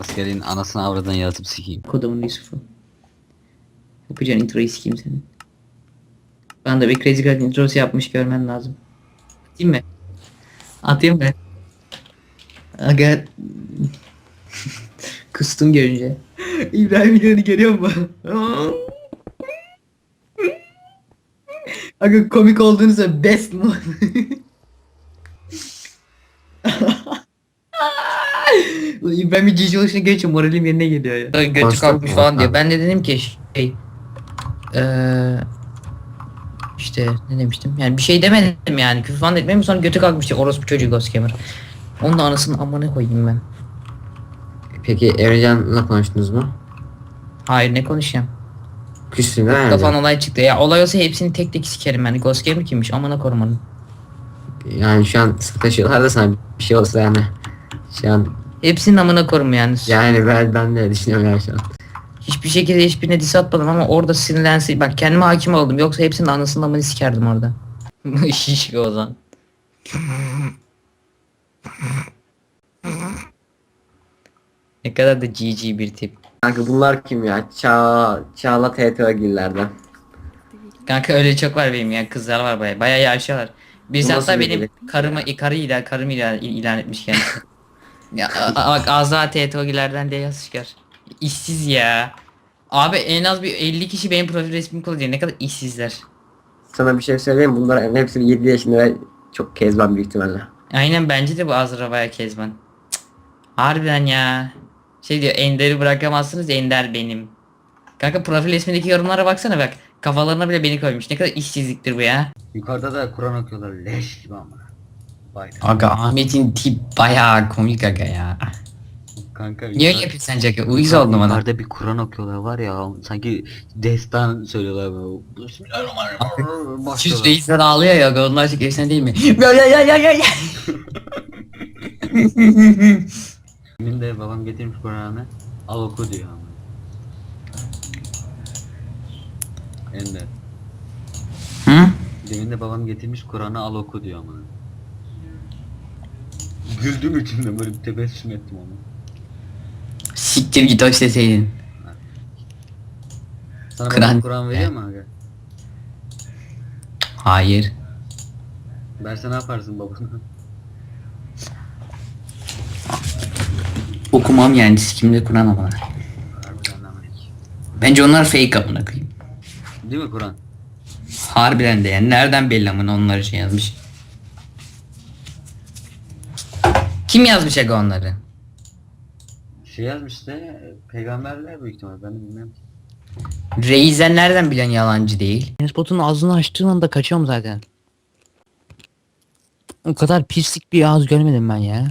Askerin anasını avradan yatıp sikeyim. Kodumun Yusuf'u. Yapacağın introyu sikeyim senin. Ben de bir Crazy Card introsu yapmış görmen lazım. Atayım mı? Atayım mı? Aga... Kustum görünce. İbrahim videonu görüyor musun? Aga komik olduğunuzda best mu? İbrahim bir cici oluşuna geçiyor moralim yerine geliyor ya. Götü kalkmış falan diyor. Ha. Ben de dedim ki şey... Eee... işte ne demiştim? Yani bir şey demedim yani. Küfür falan etmedim sonra götü kalkmış diye orospu çocuğu Ghost Gamer. Onun da anasını amına koyayım ben. Peki Emrecan'la konuştunuz mu? Hayır ne konuşacağım? Küstün değil mi? Kafan olay çıktı. Ya olay olsa hepsini tek tek sikerim yani. Ghost Gamer kimmiş? Amına korumanın. Yani şu an sıkı taşıyorlar da sana bir şey olsa yani. Şu an Hepsinin amına korum yani. yani ben, ben de düşünüyorum yani şu an. Hiçbir şekilde hiçbirine diss atmadım ama orada sinirlensin. Bak kendime hakim oldum. Yoksa hepsinin anasını amını sikerdim orada. Şişko o zaman. ne kadar da GG bir tip. Kanka bunlar kim ya? Ça Çağla TTO gillerden. Kanka öyle çok var benim ya kızlar var baya baya yaşıyorlar. Biz Bu nasıl hatta bir benim karımı karı ilan karımı ilan, ilan etmiş kendisi. Ya bak Azra TTO'gilerden de yaz çıkar. İşsiz ya. Abi en az bir 50 kişi benim profil resmimi kullanıyor. Ne kadar işsizler. Sana bir şey söyleyeyim mi? Bunlar hepsi 7 yaşında ve çok kezban büyük ihtimalle. Aynen bence de bu Azra baya kezban. Cık. Harbiden ya. Şey diyor Ender'i bırakamazsınız Ender benim. Kanka profil resmindeki yorumlara baksana bak. Kafalarına bile beni koymuş. Ne kadar işsizliktir bu ya. Yukarıda da Kur'an okuyorlar leş gibi ama. Vay. Aga Ahmet'in tip bayağı komik aga ya. Kanka Niye yukarı- yapıyorsun sence aga? Uyuz oldum bana. Yukarıda bir Kur'an okuyorlar var ya sanki destan söylüyorlar böyle. Bismillahirrahmanirrahim. Şu Başlıyorlar. reisler ağlıyor ya aga onlar çok efsane değil mi? Ya ya ya ya ya ya. Benim de babam getirmiş Kur'an'ı. Al oku diyor ama. Ender. Hı? Demin de babam getirmiş Kur'an'ı al oku diyor ama. Güldüm içimde böyle bir tebessüm ettim onu. Siktir git o isteseydin. Sana Kur'an- babam Kur'an veriyor mu aga? Hayır. Verse ne yaparsın babana? Okumam yani sikimde Kur'an. Harbiden ama. Bence onlar fake amına koyayım. Değil mi Kur'an? Harbiden de yani nereden belli amına onları şey yazmış. Kim yazmış aga onları? Şey yazmış işte peygamberler büyük ihtimal ben de bilmem. Reizen nereden bilen yalancı değil? Spot'un ağzını açtığın anda kaçıyorum zaten. O kadar pislik bir ağız görmedim ben ya.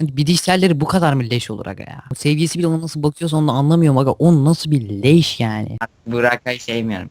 Hani Bilişselleri bu kadar mı leş olur aga ya? Sevgisi bile ona nasıl bakıyorsa onu anlamıyorum aga. O nasıl bir leş yani? Burak'ı sevmiyorum.